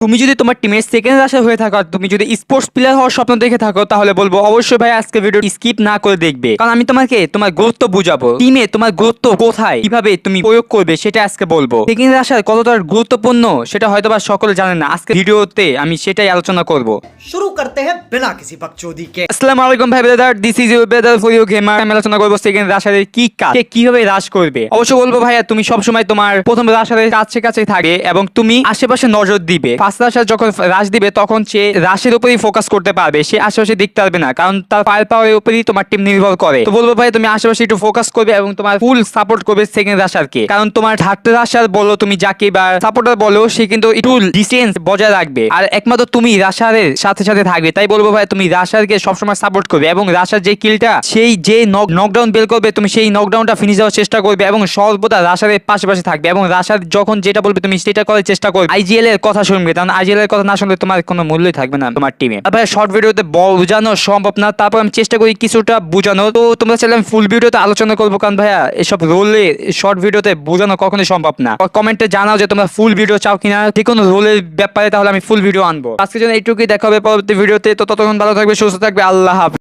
তুমি যদি তোমার টিমের সেকেন্ড রাশা হয়ে থাকো তুমি যদি স্পোর্টস প্লেয়ার হওয়ার স্বপ্ন দেখে থাকো, তাহলে বলব অবশ্যই ভাই আজকে ভিডিও স্কিপ না করে দেখবে। কারণ আমি তোমাকে তোমার গুরুত্ব বুঝাবো। টিমে তোমার গুরুত্ব কোথায়? কীভাবে তুমি প্রয়োগ করবে সেটা আজকে বলব। সেকেন্ড রাশার কতটা গুরুত্বপূর্ণ, সেটা হয়তো বা সকলে জানে না। আজকে ভিডিওতে আমি সেটাই আলোচনা করব। शुरू করতে হ্যাঁ বিনা কিছু বকচোদি কে আসসালামু আলাইকুম ভাই brother this is brother for you gamer আমি আলোচনা করব সেকেন্ড রাশারের কি কাজ, কে কীভাবে রাশ করবে। অবশ্য বলব ভাইয়া, তুমি সব সময় তোমার প্রথম রাশারের কাছে কাছে এবং তুমি আশেপাশে নজর দিবে। ফার্স্ট রাশার যখন রাশ দিবে, তখন সে রাশের উপরেই ফোকাস করতে পারবে। সে আশেপাশে পারবে না, কারণ তার উপরেই তোমার টিম নির্ভর করে। তো বলব ভাই তুমি আশেপাশে একটু ফোকাস করবে এবং তোমার ফুল সাপোর্ট করবে সেকেন্ড রাশারকে কারণ তোমার থার্ড রাশার বলো তুমি, যাকে বা সাপোর্টার বলো, সে কিন্তু একটু ডিস্টেন্স বজায় রাখবে। আর একমাত্র তুমি রাশারের সাথে সাথে থাকবে। তাই বলব ভাই, তুমি রাশারকে সবসময় সাপোর্ট করবে এবং রাশার যে কিলটা সেই যে নকডাউন বের করবে, তুমি সেই নকডাউনটা ফিনিশ দেওয়ার চেষ্টা করবে এবং সর্বদা রাশারের পাশাপাশি থাকবে এবং রাশার যখন যেটা বলবে, তুমি সেটা করার চেষ্টা করবে। আইজিএল এর কথা শুনবে, কারণ আইজিএল এর কথা না শুনলে তোমার কোনো মূল্যই থাকবে না তোমার টিমে তারপরে শর্ট ভিডিওতে বোঝানো সম্ভব না, তারপর আমি চেষ্টা করি কিছুটা বোঝানো তো তোমরা চাইলে ফুল ভিডিওতে আলোচনা করব, কারণ ভাইয়া, এসব রোলে শর্ট ভিডিওতে বোঝানো কখনোই সম্ভব না। কমেন্টে জানাও যে তোমরা ফুল ভিডিও চাও কিনা। যে কোনো রোলের ব্যাপারে তাহলে আমি ফুল ভিডিও আনব। আজকের জন্য এইটুকুই, দেখা হবে পরবর্তী ভিডিওতে তো ততক্ষণ ভালো থাকবে সুস্থ থাকবে আল্লাহ হাফেজ।